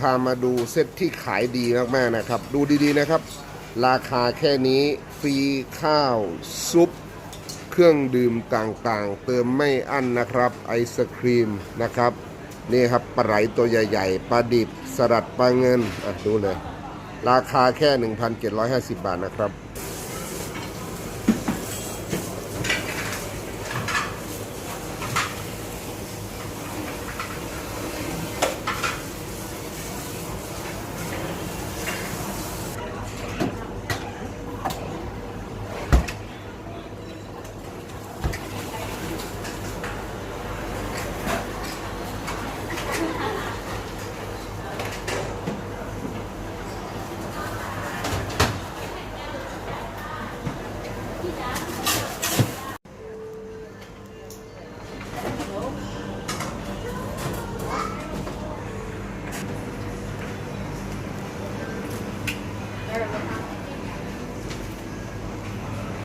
พามาดูเซตที่ขายดีมากๆนะครับ ดูดีๆนะครับ ราคาแค่นี้ฟรีข้าว ซุป เครื่องดื่มต่างๆ เติมไม่อั้นนะครับ ไอศครีมนะครับ นี่ครับปลาไหลตัวใหญ่ๆปลาดิบสลัดปลาเงินอะดูเลย ราคาแค่ 1,750 บาทนะครับ there.